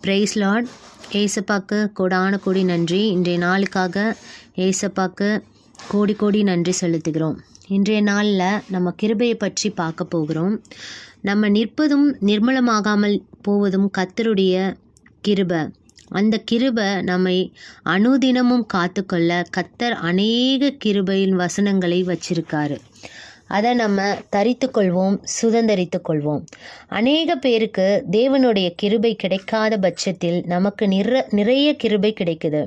Price Lord ஏசப்பாக்கு கோடான கோடி நன்றி. இன்றைய நாளுக்காக ஏசப்பாக்கு கோடி கோடி நன்றி செலுத்துகிறோம். இன்றைய நாளில் நம்ம கிருபையை பற்றி பார்க்க போகிறோம். நம்ம நிற்பதும் நிர்மலமாகாமல் போவதும் கத்தருடைய கிருபை. அந்த கிருபை நம்மை அனுதினமும் காத்துக்கொள்ள கத்தர் அநேக கிருபையின் வசனங்களை வச்சிருக்காரு. அதை நம்ம தரித்து கொள்வோம் சுதந்தரித்து கொள்வோம் அநேக பேருக்கு தேவனுடைய கிருபை கிடைக்காத பட்சத்தில் நமக்கு நிற நிறைய கிருபை கிடைக்குது.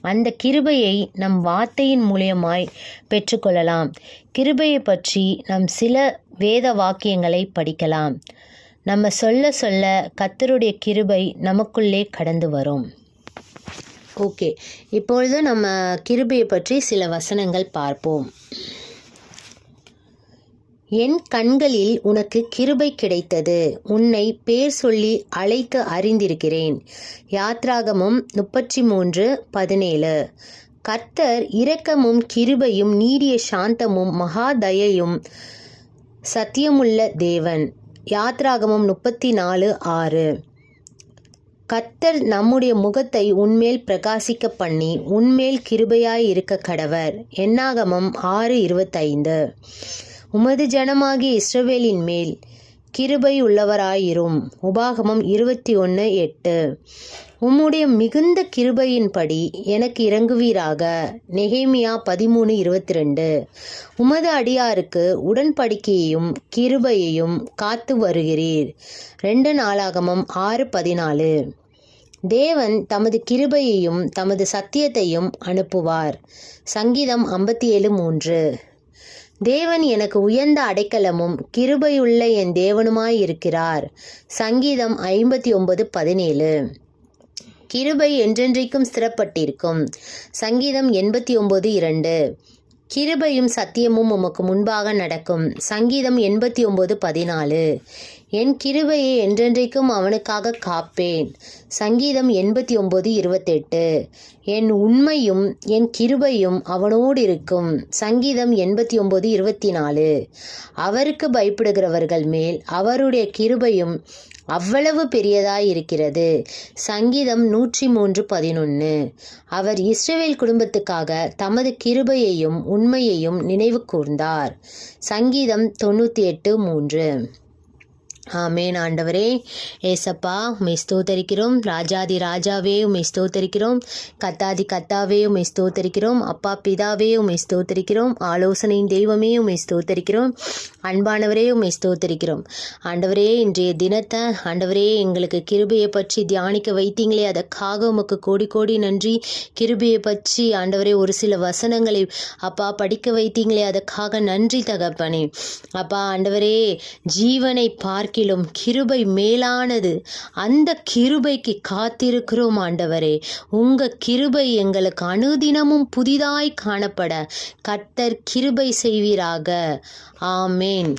அந்த கிருபையை நம் வார்த்தையின் மூலியமாய் பெற்றுக்கொள்ளலாம். கிருபையை பற்றி நம் சில வேத வாக்கியங்களை படிக்கலாம். நம்ம சொல்ல சொல்ல கத்தருடைய கிருபை நமக்குள்ளே கடந்து வரும். ஓகே இப்பொழுது நம்ம கிருபையை பற்றி சில வசனங்கள் பார்ப்போம். என் கண்களில் உனக்கு கிருபை கிடைத்தது. உன்னை பேர் சொல்லி அழைக்க அறிந்திருக்கிறேன். யாத்ராகமும் முப்பத்தி மூன்று பதினேழு. கர்த்தர் இரக்கமும் கிருபையும் நீடிய சாந்தமும் மகாதயையும் சத்தியமுள்ள தேவன். யாத்ராகமும் முப்பத்தி நாலு ஆறு. கத்தர் நம்முடைய முகத்தை உன்மேல் பிரகாசிக்க பண்ணி உன்மேல் கிருபையாய் இருக்க கடவர். என்னாகமம் ஆறு இருபத்தைந்து. உமது ஜனமாகிய இஸ்ரவேலின் மேல் கிருபை உள்ளவராயிரும் உபாகமம் இருபத்தி ஒன்று எட்டு. உம்முடைய மிகுந்த கிருபையின்படி எனக்கு இறங்குவீராக. நெகேமியா பதிமூணு இருபத்தி ரெண்டு உமது அடியாருக்கு உடன்படிக்கையையும் கிருபையையும் காத்து வருகிறீர். ரெண்டு நாளாகமம் ஆறு பதினாலு. தேவன் தமது கிருபையையும் தமது சத்தியத்தையும் அனுப்புவார். சங்கீதம் ஐம்பத்தி ஏழு மூன்று. தேவன் எனக்கு உயர்ந்த அடைக்கலமும் கிருபையுள்ள என் தேவனுமாய் இருக்கிறார் சங்கீதம் ஐம்பத்தி ஒன்பது பதினேழு. கிருபை என்றென்றைக்கும் ஸ்திரப்பட்டிருக்கும். சங்கீதம் எண்பத்தி ஒன்பது இரண்டு. கிருபையும் சத்தியமும் உமக்கு முன்பாக நடக்கும். சங்கீதம் எண்பத்தி ஒன்பது பதினாலு. என் கிருபையை என்றென்றைக்கும் அவனுக்காக காப்பேன். சங்கீதம் எண்பத்தி ஒன்பது இருபத்தெட்டு. என் உண்மையும் என் கிருபையும் அவனோடு இருக்கும். சங்கீதம் எண்பத்தி ஒன்பது இருபத்தி நாலு அவருக்கு பயப்படுகிறவர்கள் மேல் அவருடைய கிருபையும் அவ்வளவு பெரியதாக இருக்கிறது சங்கீதம் நூற்றி மூன்று பதினொன்று அவர் இஸ்ரேல் குடும்பத்துக்காக தமது கிருபையையும் உண்மையையும் நினைவு கூர்ந்தார். சங்கீதம் தொண்ணூற்றி எட்டு மூன்று. ஆமேன். ஆண்டவரே ஏசப்பா உமை ஸ்தோத்தரிக்கிறோம். ராஜாதி ராஜாவே உமை ஸ்தோத்தரிக்கிறோம். கத்தாதி கத்தாவே உமை ஸ்தோத்தரிக்கிறோம். அப்பா பிதாவே உமை ஸ்தோத்தரிக்கிறோம். ஆலோசனையின் தெய்வமே உமை ஸ்தோத்தரிக்கிறோம். அன்பானவரே உமை ஸ்தோத்தரிக்கிறோம். ஆண்டவரே இன்றைய தினத்தை ஆண்டவரே எங்களுக்கு கிருபையை பற்றி தியானிக்க வைத்தீங்களே. அதற்காக உமக்கு கோடி கோடி நன்றி. கிருபையை பற்றி ஆண்டவரே ஒரு சில வசனங்களை அப்பா படிக்க வைத்தீங்களே. அதற்காக நன்றி தகப்பனே. அப்பா ஆண்டவரே ஜீவனை பார்க்க பார்க்கிலும் கிருபை மேலானது. அந்த கிருபைக்கு காத்திருக்கிறோம் ஆண்டவரே. உங்க கிருபை எங்களுக்கு அனுதினமும் புதிதாய் காணப்பட. கர்த்தர் கிருபை செய்வீராக. ஆமேன்.